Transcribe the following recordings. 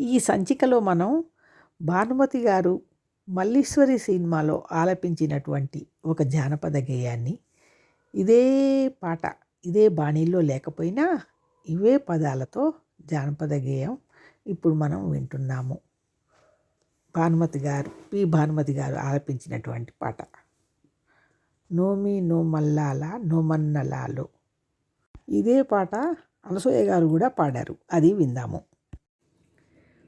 ఈ సంచికలో మనం భానుమతి గారు మల్లీశ్వరి సినిమాలో ఆలపించినటువంటి ఒక జానపద గేయాన్ని ఇదే పాట ఇదే బాణీల్లో లేకపోయినా ఇవే పదాలతో జానపద గేయం ఇప్పుడు మనం వింటున్నాము. భానుమతి గారు పి. భానుమతి గారు ఆలపించినటువంటి పాట. నోమి నోమల్లాల నోమన్నలాలో. ఇదే పాట అనసూయ గారు కూడా పాడారు. అది విందాము.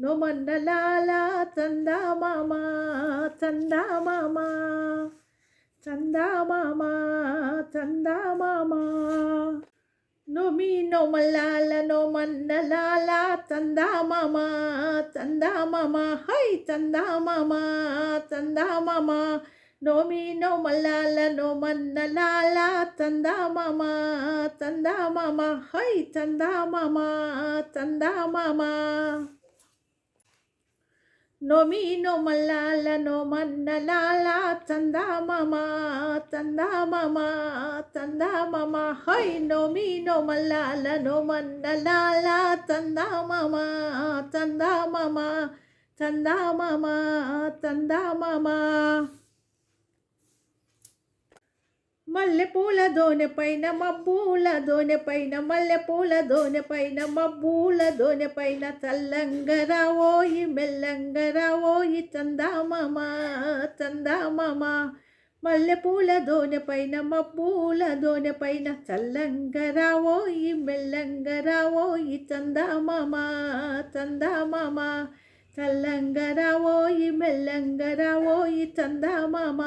చందా మామ చందా మామ నోమి నో మల్లాల నో మన్నలాల చందా మామ చందా మామ. చందా మామ చందా మామ నోమి చందా మామ చందా మామ. హై చందా మామ చందా మామ. నోమి నోమల్లాల మల్లాల నో మన్నలాల చందా మామ చందా మామ. హై చందా మామ చందా మామ. నోమి నో మల్లాల నో మన్నలాల చందా మామ చందా మామ చందా మామ హై నోమి నో మల్లాల నో మన్నలాల చందా మామ మల్లెపూల దోనె పైన మబ్బూల దోనె పైన మల్లెపూల దోనె పైన మబ్బూల దోనె పైన చల్లంగరావోయి మెల్లంగరావోయి చందామామ మల్లె మల్లెపూల దోనె పైన మబ్బూల దోనె పైన చల్లంగరావోయి మెల్లంగరావోయి చందామామ చందామామ. చల్లంగరావోయి మెల్లంగరావోయి చందామామ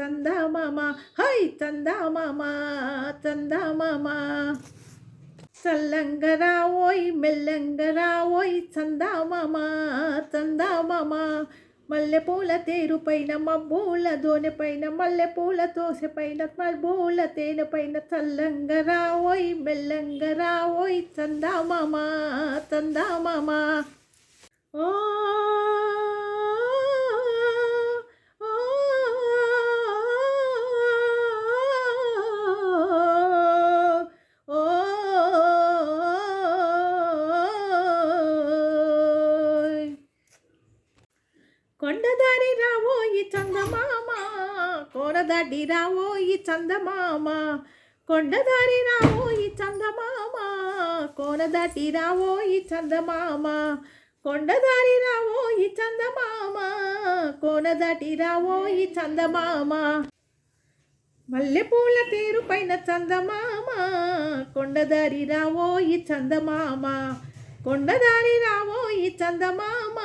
చందామామ హై చందామామ చందామామ. చల్లంగరావోయి మెల్లంగరావోయి చందామామ చందామామ. మల్లెపూల తేరు పైన మబ్బూల దోనె పైన మల్లెపూల దోసె పైన మబ్బూల తేనె పైన చల్లంగరావోయి మెల్లంగరావోయి చందామామ చందామామ. కొండదారి రావోయి చందమామ కోనదాటి రావోయి చందమామ కొండదారి రావోయి చందమామ కోనదాటి రావోయి చందమామ కొండదారి రావోయి చందమామ కోనదాటి రావోయి చందమామ. మల్లెపూల తేరు పైన చందమామ కొండదారి రావోయి చందమామ. కొండదారి రావోయి చందమామ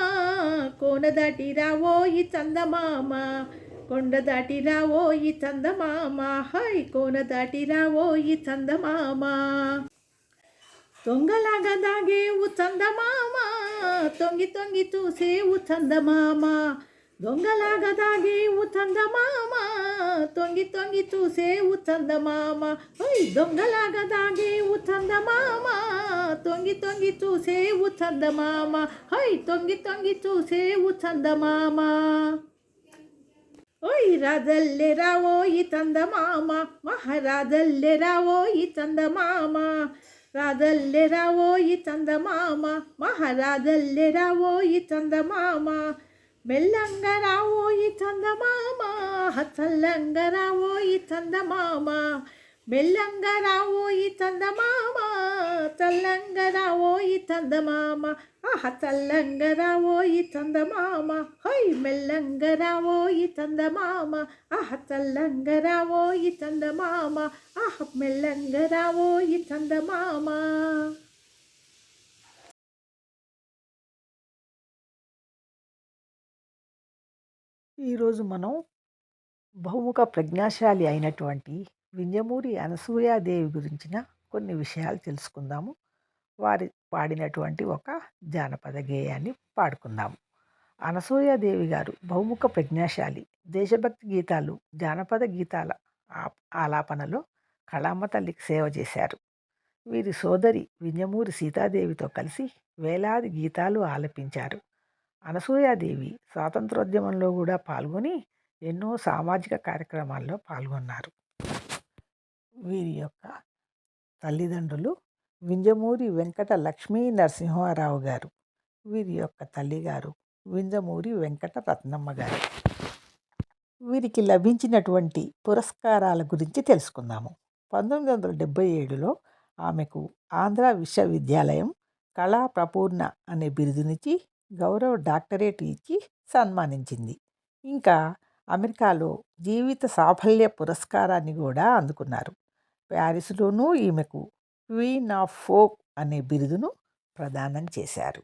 కోనదాటి రావోయి చందమామ. కొండ దాటి రావోయి చందమామ హై కోన దాటి రావోయి చందమామ. దొంగలాగా దాగేవు చందమామ తొంగి తొంగి చూసేవు చందమామ దొంగలాగా దాగేవు చందమామ తొంగి తొంగి చూసేవు చందమామ ఓయ్ దొంగలాగా దాగేవు చందమామ తొంగి తొంగి చూసేవు చందమామ హై తొంగి తొంగి చూసేవు చందమామ ఓయ్ రాజల్లె రావోయి చందమామ మహారాజల్లె రావోయి చందమామ రాజల్లె రావోయి చందమామ మహారాజల్లె రావోయి చందమామ. మెల్లంగ రావోయి చందమామ చల్లంగ రావోయి చందమామ. మెల్లంగ రావోయి చందమామ చల్లంగ రావోయి చందమామ ఆహ చల్లంగ రావోయి చందమామ హై మెల్లంగ రావోయి చందమామ ఆహ చల్లంగ రావోయి చందమామ ఆహ మెల్లంగ రావోయి చందమామ ఈరోజు మనం బహుముఖ ప్రజ్ఞాశాలి అయినటువంటి వింజమూరి అనసూయాదేవి గురించిన కొన్ని విషయాలు తెలుసుకుందాము. వారి పాడినటువంటి ఒక జానపద గేయాన్ని పాడుకుందాము. అనసూయాదేవి గారు బహుముఖ ప్రజ్ఞాశాలి. దేశభక్తి గీతాలు జానపద గీతాల ఆలాపనలో కళామ్మ తల్లికి సేవ చేశారు. వీరి సోదరి వింజమూరి సీతాదేవితో కలిసి వేలాది గీతాలు ఆలపించారు. అనసూయాదేవి స్వాతంత్రోద్యమంలో కూడా పాల్గొని ఎన్నో సామాజిక కార్యక్రమాల్లో పాల్గొన్నారు. వీరి యొక్క తల్లిదండ్రులు వింజమూరి వెంకట లక్ష్మీ నరసింహారావు గారు. వీరి యొక్క తల్లిగారు వింజమూరి వెంకట రత్నమ్మ గారు. వీరికి లభించినటువంటి పురస్కారాల గురించి తెలుసుకుందాము. పంతొమ్మిది వందల డెబ్భై ఏడులో ఆమెకు ఆంధ్ర విశ్వవిద్యాలయం కళా ప్రపూర్ణ అనే బిరుదునిచ్చి గౌరవ డాక్టరేట్ ఇచ్చి సన్మానించింది. ఇంకా అమెరికాలో జీవిత సాఫల్య పురస్కారాన్ని కూడా అందుకున్నారు. ప్యారిస్లోనూ ఈమెకు క్వీన్ ఆఫ్ ఫోక్ అనే బిరుదును ప్రదానం చేశారు.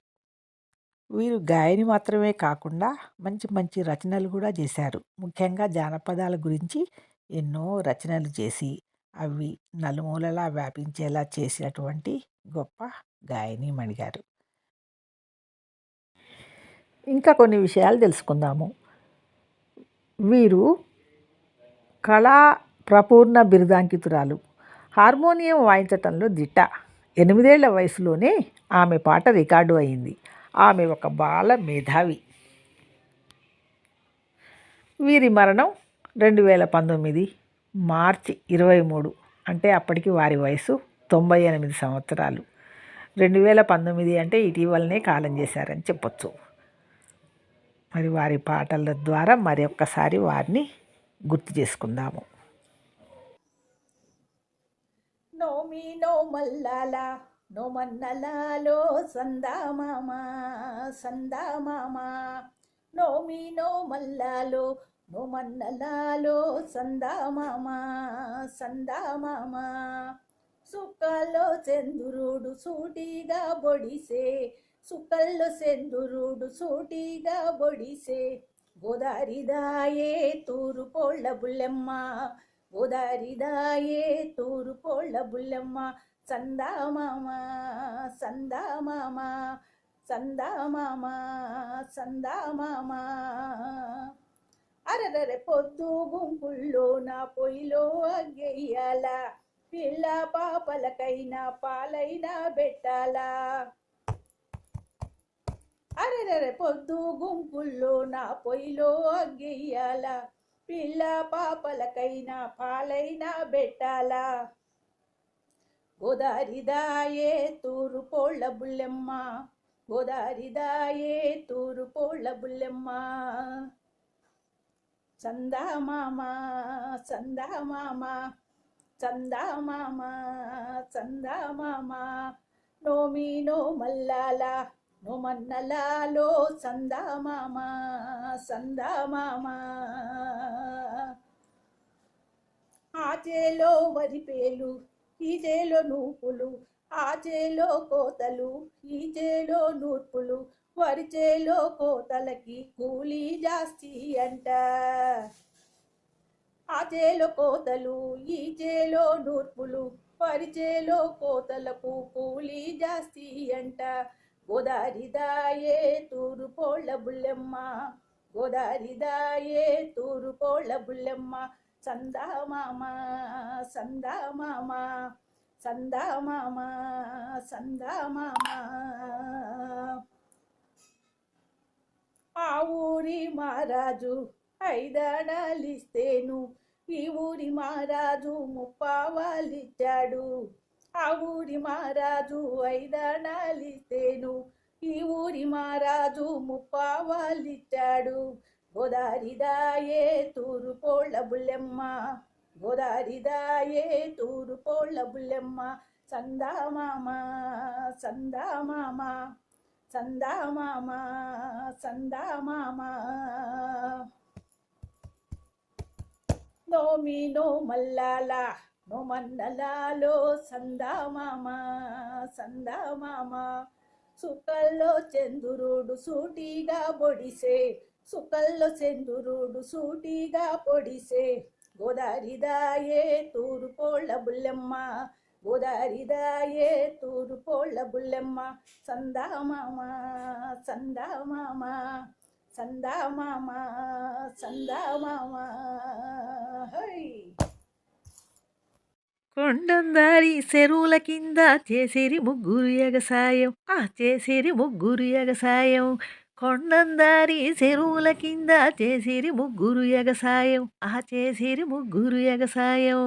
వీరు గాయని మాత్రమే కాకుండా మంచి మంచి రచనలు కూడా చేశారు. ముఖ్యంగా జానపదాల గురించి ఎన్నో రచనలు చేసి అవి నలుమూలలా వ్యాపించేలా చేసినటువంటి గొప్ప గాయని మణిగారు ఇంకా కొన్ని విషయాలు తెలుసుకుందాము. వీరు కళా ప్రపూర్ణ బిరుదాంకితురాలు. హార్మోనియం వాయించటంలో దిట్ట. ఎనిమిదేళ్ళ వయసులోనే ఆమె పాట రికార్డు అయింది. ఆమె ఒక బాల మేధావి. వీరి మరణం రెండు వేల పంతొమ్మిది మార్చి ఇరవై మూడు. అంటే అప్పటికి వారి వయసు తొంభై ఎనిమిది సంవత్సరాలు. రెండు వేల పంతొమ్మిది అంటే ఇటీవలనే కాలం చేశారని చెప్పొచ్చు. మరి వారి పాటల ద్వారా మరొక్కసారి వారిని గుర్తు చేసుకుందాము. నోమి నో నోమన్నలాలో నో మన్నలాలో సందామామ సందామామ నోమి నో మల్లాలో నో మన్నలాలో సందామామ సందామామ సుక్కల్లో చంద్రుడు సూటిగా బొడిసే సుక్కల్లో చంద్రుడు సూటిగా బొడిసే. గోదారిదాయే తూరు కోళ్ళ బుల్లెమ్మ గోదారిదాయే తూరు పోళ్ళ బుల్లెమ్మ సందామామ సందామామ సందామామ సందామామ అరరరె పొద్దు గుంపుల్లో నా పొయ్యిలో అగ్గెయ్యాల పిల్ల పాపలకైనా పాలైనా పెట్టాలా అరెరెరె పొద్దు గుంపుల్లో నా పొయ్యిలో అగ్గెయ్యాల పిల్ల పాపలకైనా పాలైనా పెట్టాలా గోదారిదాయే తూరు పోళ్ళ బుల్లెమ్మ గోదారిదాయే తూరు పోళ్ళ బుల్లెమ్మ చందామామ చందామామ చందామామ చందామామ నోమి నో మల్లాల నో మన్నలాలో చందామామ చందామామ ఆ చేలో వరిపేలు ఈ చేలో నూపులు ఆ చేలో కోతలు ఈ చేలో నూర్పులు వరి చేలో కోతలకి కూలీ జాస్తి అంట. ఆ చేలో కోతలు ఈ చేలో నూర్పులు వరి చేలో కోతలకు కూలీ జాస్తి అంట. గోదారిదాయే తూరు పోళ్ళ బుల్లెమ్మ గోదారిదాయే తూరు పోళ్ళ బుల్లెమ్మ సందామామ సందామామ సందామామ సందామామ ఆ ఊరి మహారాజు ఐదడాలిస్తేను ఈ ఊరి మహారాజు ముప్పావాలిచ్చాడు ఆ ఊరి మహారాజు ఐదడాలిస్తేను ఈ ఊరి మహారాజు ముప్పావాలిచ్చాడు గోదారిదాయే తూరు పోళ్ళ బుల్లెమ్మ గోదారిదాయే తూరు పోళ్ళ బుల్లెమ్మ సందామామ సందామామ సందామామ సందామామ నోమి నో మల్లాల నో మన్నలాలో సందామామ సందామామ సుకల్లో చంద్రుడు సూటిగా పొడిసే సుకల్లో చంద్రుడు సూటిగా పొడిసే. గోదారిదాయే తూరు పోళ్ళ బుల్లెమ్మ గోదారిదాయే తూరు పోళ్ళ బుల్లెమ్మ. సందామామ సందామామ సందామామ సందామామ హై! కొండందారి చెరువుల కింద చేసిరి ముగ్గురు ఎగసాయం. ఆ చేసిరి ముగ్గురు ఎగసాయం. కొండందారి చెరువుల కింద చేసిరి ముగ్గురు ఎగసాయం. ఆ చేసిరి ముగ్గురు ఎగసాయం.